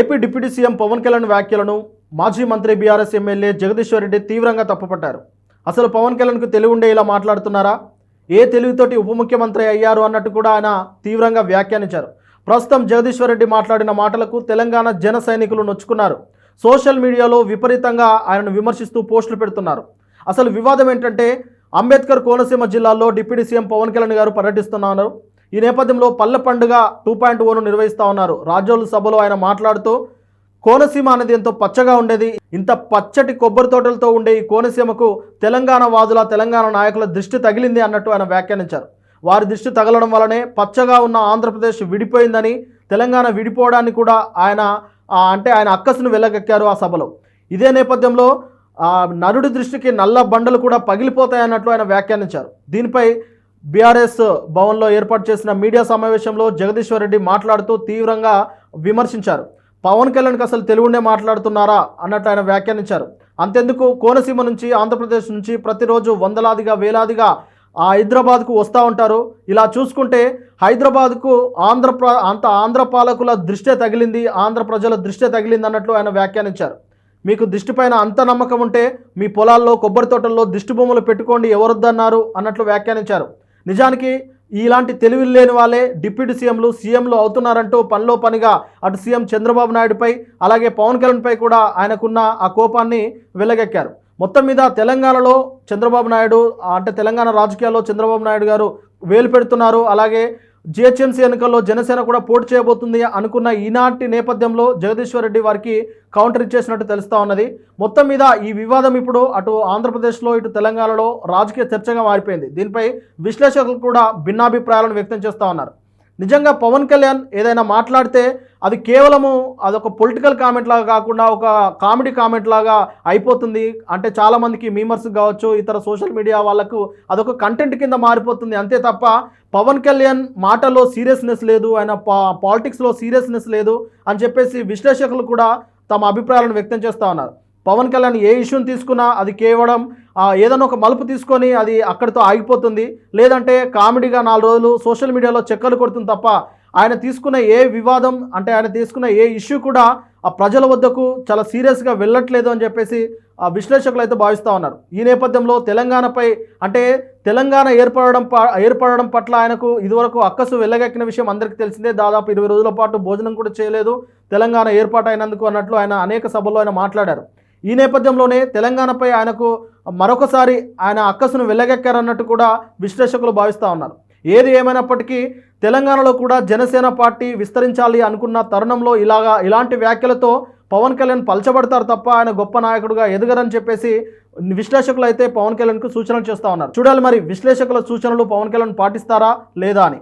AP deputy CM Pawan Kalyan వ్యాఖ్యలను మాజీ మంత్రి బీఆర్ఎస్ ఎమ్మెల్యే జగదీశ్వర్ రెడ్డి తీవ్రంగా తప్పుపట్టారు. అసలు పవన్ కళ్యాణ్కు తెలివి ఉండే ఇలా మాట్లాడుతున్నారా? ఏ తెలివితోటి ఉప ముఖ్యమంత్రి అయ్యారు అన్నట్టు కూడా ఆయన తీవ్రంగా వ్యాఖ్యానించారు. ప్రస్తుతం జగదీశ్వర్ రెడ్డి మాట్లాడిన మాటలకు తెలంగాణ జన సైనికులు నొచ్చుకున్నారు. సోషల్ మీడియాలో విపరీతంగా ఆయనను విమర్శిస్తూ పోస్టులు పెడుతున్నారు. అసలు వివాదం ఏంటంటే అంబేద్కర్ కోనసీమ జిల్లాలో డిప్యూటీ సీఎం పవన్ కళ్యాణ్ గారు పర్యటిస్తున్నారు. ఈ నేపథ్యంలో పల్లె పండుగ టూ పాయింట్ ఓను నిర్వహిస్తూ ఉన్నారు. రాజ్యోలు సభలో ఆయన మాట్లాడుతూ కోనసీమ అనేది ఎంతో పచ్చగా ఉండేది. ఇంత పచ్చటి కొబ్బరి తోటలతో ఉండే ఈ కోనసీమకు తెలంగాణ వాదుల తెలంగాణ నాయకుల దృష్టి తగిలింది అన్నట్టు ఆయన వ్యాఖ్యానించారు. వారి దృష్టి తగలడం వలనే పచ్చగా ఉన్న ఆంధ్రప్రదేశ్ విడిపోయిందని తెలంగాణ విడిపోవడాన్ని కూడా ఆయన అంటే ఆయన అక్కసును వెళ్ళగక్కారు ఆ సభలో. ఇదే నేపథ్యంలో నరుడి దృష్టికి నల్ల బండలు కూడా పగిలిపోతాయన్నట్లు ఆయన వ్యాఖ్యానించారు. దీనిపై బీఆర్ఎస్ భవన్లో ఏర్పాటు చేసిన మీడియా సమావేశంలో జగదీశ్వర్ రెడ్డి మాట్లాడుతూ తీవ్రంగా విమర్శించారు. పవన్ కళ్యాణ్కి అసలు తెలుగునే మాట్లాడుతున్నారా అన్నట్టు ఆయన వ్యాఖ్యానించారు. అంతెందుకు? కోనసీమ నుంచి ఆంధ్రప్రదేశ్ నుంచి ప్రతిరోజు వందలాదిగా వేలాదిగా ఆ హైదరాబాద్కు వస్తూ ఉంటారు. ఇలా చూసుకుంటే హైదరాబాద్కు ఆంధ్ర అంత ఆంధ్ర పాలకుల దృష్టే తగిలింది ఆంధ్ర ప్రజల దృష్టే తగిలింది అన్నట్లు ఆయన వ్యాఖ్యానించారు. మీకు దిష్టి పైన అంత నమ్మకం ఉంటే మీ పొలాల్లో కొబ్బరి తోటల్లో దిష్టి బొమ్మలు పెట్టుకోండి ఎవరొద్దన్నారు అన్నట్లు వ్యాఖ్యానించారు. నిజానికి ఇలాంటి తెలివి లేని వాళ్ళే డిప్యూటీ సీఎంలు సీఎంలు అవుతున్నారంటూ పనిలో పనిగా అటు సీఎం చంద్రబాబు నాయుడుపై అలాగే పవన్ కళ్యాణ్పై కూడా ఆయనకున్న ఆ కోపాన్ని వెళ్ళగెక్కారు మొత్తం మీద తెలంగాణలో చంద్రబాబు నాయుడు అంటే తెలంగాణ రాజకీయాల్లో చంద్రబాబు నాయుడు గారు వేలు పెడుతున్నారు. అలాగే జిహెచ్ఎంసీ ఎన్నికల్లో జనసేన కూడా పోటీ చేయబోతుంది అనుకున్న ఈనాటి నేపథ్యంలో జగదీశ్వర్ రెడ్డి వారికి కౌంటర్ ఇచ్చేసినట్టు తెలుస్తూ ఉన్నది. మొత్తం మీద ఈ వివాదం ఇప్పుడు అటు ఆంధ్రప్రదేశ్లో ఇటు తెలంగాణలో రాజకీయ చర్చగా మారిపోయింది. దీనిపై విశ్లేషకులు కూడా భిన్నాభిప్రాయాలను వ్యక్తం చేస్తూ ఉన్నారు. నిజంగా పవన్ కళ్యాణ్ ఏదైనా మాట్లాడితే అది కేవలము అదొక పొలిటికల్ కామెంట్ లాగా కాకుండా ఒక కామెడీ కామెంట్ లాగా అయిపోతుంది. అంటే చాలామందికి మీమర్స్ కావచ్చు ఇతర సోషల్ మీడియా వాళ్ళకు అదొక కంటెంట్ కింద మారిపోతుంది. అంతే తప్ప పవన్ కళ్యాణ్ మాటల్లో సీరియస్నెస్ లేదు ఆయన పా పాలిటిక్స్లో సీరియస్నెస్ లేదు అని చెప్పేసి విశ్లేషకులు కూడా తమ అభిప్రాయాలను వ్యక్తం చేస్తూ ఉన్నారు. పవన్ కళ్యాణ్ ఏ ఇష్యూని తీసుకున్నా అది కేవలం ఏదైనా ఒక మలుపు తీసుకొని అది అక్కడితో ఆగిపోతుంది. లేదంటే కామెడీగా నాలుగు రోజులు సోషల్ మీడియాలో చెక్కలు కొడుతుంది తప్ప ఆయన తీసుకున్న ఏ వివాదం అంటే ఆయన తీసుకున్న ఏ ఇష్యూ కూడా ఆ ప్రజల వద్దకు చాలా సీరియస్గా వెళ్ళట్లేదు అని చెప్పేసి ఆ విశ్లేషకులు అయితే భావిస్తూ ఉన్నారు. ఈ నేపథ్యంలో తెలంగాణపై అంటే తెలంగాణ ఏర్పడడం ప ఏర్పడడం పట్ల ఆయనకు ఇదివరకు అక్కసు వెళ్ళగక్కిన విషయం అందరికీ తెలిసిందే. దాదాపు ఇరవై రోజుల పాటు భోజనం కూడా చేయలేదు. తెలంగాణ ఏర్పాటు అయినందుకు అన్నట్లు ఆయన అనేక సభల్లో ఆయన మాట్లాడారు. ఈ నేపథ్యంలోనే తెలంగాణపై ఆయనకు మరొకసారి ఆయన అక్కసును వెళ్ళగెక్కారన్నట్టు కూడా విశ్లేషకులు భావిస్తూ ఉన్నారు. ఏది ఏమైనప్పటికీ తెలంగాణలో కూడా జనసేన పార్టీ విస్తరించాలి అనుకున్న తరుణంలో ఇలాగా ఇలాంటి వ్యాఖ్యలతో పవన్ కళ్యాణ్ పలచబడతారు తప్ప ఆయన గొప్ప నాయకుడుగా ఎదగరని చెప్పేసి విశ్లేషకులు అయితే పవన్ కళ్యాణ్కు సూచనలు చేస్తూ ఉన్నారు. చూడాలి మరి విశ్లేషకుల సూచనలు పవన్ కళ్యాణ్ పాటిస్తారా లేదా అని.